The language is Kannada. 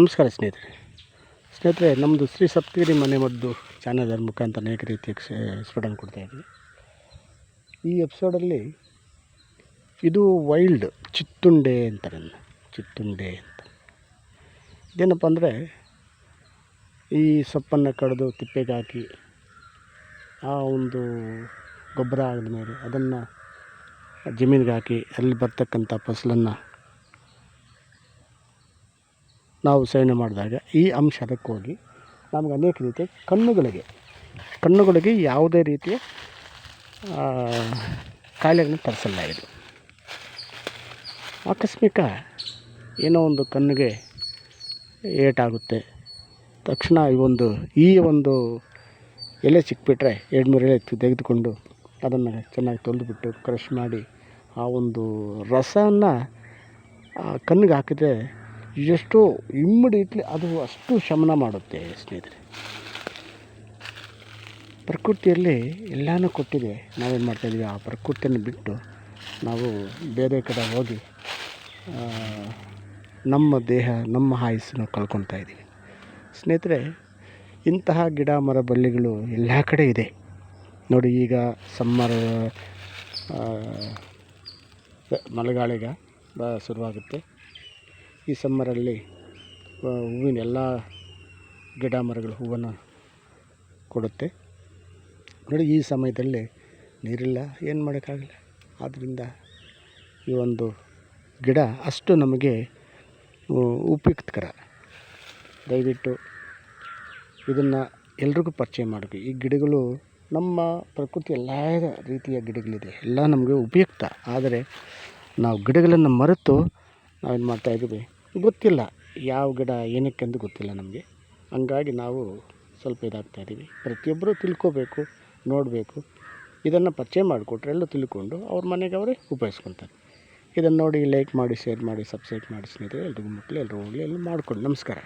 ನಮಸ್ಕಾರ ಸ್ನೇಹಿತರೆ ಸ್ನೇಹಿತರೆ ನಮ್ಮದು ಶ್ರೀ ಸಪ್ತಗಿರಿ ಮನೆ ಮದ್ದು ಚಾನಲ್ ಮುಖಾಂತರ ಅನೇಕ ರೀತಿಯ ಕೊಡ್ತಾ ಇದ್ದೀವಿ ಈ ಎಪಿಸೋಡಲ್ಲಿ ಇದು ವೈಲ್ಡ್ ಚಿತ್ತುಂಡೆ ಅಂತಾರೆ. ಚಿತ್ತುಂಡೆ ಅಂತ ಇದೇನಪ್ಪ ಅಂದರೆ ಈ ಸೊಪ್ಪನ್ನು ಕಡಿದು ತಿಪ್ಪೆಗೆ ಹಾಕಿ ಆ ಒಂದು ಗೊಬ್ಬರ ಆದಮೇಲೆ ಅದನ್ನು ಜಮೀನಿಗೆ ಹಾಕಿ ಅಲ್ಲಿ ಬರ್ತಕ್ಕಂಥ ಫಸಲನ್ನು ನಾವು ಸೇವನೆ ಮಾಡಿದಾಗ ಈ ಅಂಶ ಅದಕ್ಕೋಗಿ ನಮ್ಗೆ ಅನೇಕ ರೀತಿಯ ಕಣ್ಣುಗಳಿಗೆ ಕಣ್ಣುಗಳಿಗೆ ಯಾವುದೇ ರೀತಿಯ ಕಾಯಿಲೆಗಳನ್ನ ತರಿಸಲ್ಲ ಇದು ಆಕಸ್ಮಿಕ ಏನೋ ಒಂದು ಕಣ್ಣಿಗೆ ಏಟಾಗುತ್ತೆ. ತಕ್ಷಣ ಈ ಒಂದು ಈ ಒಂದು ಎಲೆ ಸಿಕ್ಬಿಟ್ರೆ ಎರಡು ಮೂರು ಎಲೆ ತೆಗೆದುಕೊಂಡು ಅದನ್ನು ಚೆನ್ನಾಗಿ ತೊಳೆದುಬಿಟ್ಟು ಕ್ರಷ್ ಮಾಡಿ ಆ ಒಂದು ರಸನ, ಆ, ಕಣ್ಣಿಗೆ ಹಾಕಿದ್ರೆ ಎಷ್ಟೋ ಇಮ್ಮಿಡಿಯೇಟ್ಲಿ ಅದು ಅಷ್ಟು ಶಮನ ಮಾಡುತ್ತೆ ಸ್ನೇಹಿತರೆ. ಪ್ರಕೃತಿಯಲ್ಲಿ ಎಲ್ಲನೂ ಕೊಟ್ಟಿದೆ. ನಾವೇನು ಮಾಡ್ತಾಯಿದ್ದೀವಿ ಆ ಪ್ರಕೃತಿಯನ್ನು ಬಿಟ್ಟು ನಾವು ಬೇರೆ ಕಡೆ ಹೋಗಿ ನಮ್ಮ ದೇಹ, ನಮ್ಮ ಆಯಸ್ಸನ್ನು ಕಳ್ಕೊತಾ ಇದ್ದೀವಿ ಸ್ನೇಹಿತರೆ, ಇಂತಹ ಗಿಡ, ಮರ, ಬಳ್ಳಿಗಳು ಎಲ್ಲ ಕಡೆ ಇದೆ. ನೋಡಿ ಈಗ ಸಮ್ಮರ್ ಮಳೆಗಾಳಿಗ ಶುರುವಾಗುತ್ತೆ. ಈ ಸಮ್ಮರಲ್ಲಿ ಹೂವಿನ ಎಲ್ಲ ಗಿಡ ಮರಗಳು ಹೂವನ್ನು ಕೊಡುತ್ತೆ. ನೋಡಿ, ಈ ಸಮಯದಲ್ಲಿ ನೀರಿಲ್ಲ, ಏನು ಮಾಡೋಕ್ಕಾಗಲ್ಲ. ಆದ್ದರಿಂದ ಈ ಒಂದು ಗಿಡ ಅಷ್ಟು ನಮಗೆ ಉಪಯುಕ್ತಕರ. ದಯವಿಟ್ಟು ಇದನ್ನು ಎಲ್ರಿಗೂ ಪರಿಚಯ ಮಾಡಬೇಕು ಈ ಗಿಡಗಳು ನಮ್ಮ ಪ್ರಕೃತಿ ಎಲ್ಲ ರೀತಿಯ ಗಿಡಗಳಿದೆ. ಎಲ್ಲ ನಮಗೆ ಉಪಯುಕ್ತ. ಆದರೆ ನಾವು ಗಿಡಗಳನ್ನು ಮರೆತು ನಾವೇನು ಮಾಡ್ತಾಯಿದ್ದೀವಿ ಗೊತ್ತಿಲ್ಲ. ಯಾವ ಗಿಡ ಏನಕ್ಕೆಂದು ಗೊತ್ತಿಲ್ಲ ನಮಗೆ. ಹಂಗಾಗಿ ನಾವು ಸ್ವಲ್ಪ ಇದಾಗ್ತಾ ಇದ್ದೀವಿ. ಪ್ರತಿಯೊಬ್ಬರು ತಿಳ್ಕೊಬೇಕು, ನೋಡಬೇಕು. ಇದನ್ನು ಪರಿಚಯ ಮಾಡಿಕೊಟ್ರೆ ಎಲ್ಲ ತಿಳ್ಕೊಂಡು ಅವ್ರ ಮನೆಗೆ ಅವರೇ ಉಪಯೋಗಿಸ್ಕೊತಾರೆ. ಇದನ್ನು ನೋಡಿ ಲೈಕ್ ಮಾಡಿ ಶೇರ್ ಮಾಡಿ ಸಬ್ಸ್ಕ್ರೈಬ್ ಮಾಡಿ ಸ್ನೇಹಿತರೆ, ಎಲ್ರಿಗೂ ಮಕ್ಕಳು ಎಲ್ಲರೂ ಹೋಗಲಿ ಎಲ್ಲ ಮಾಡ್ಕೊಂಡು ನಮಸ್ಕಾರ.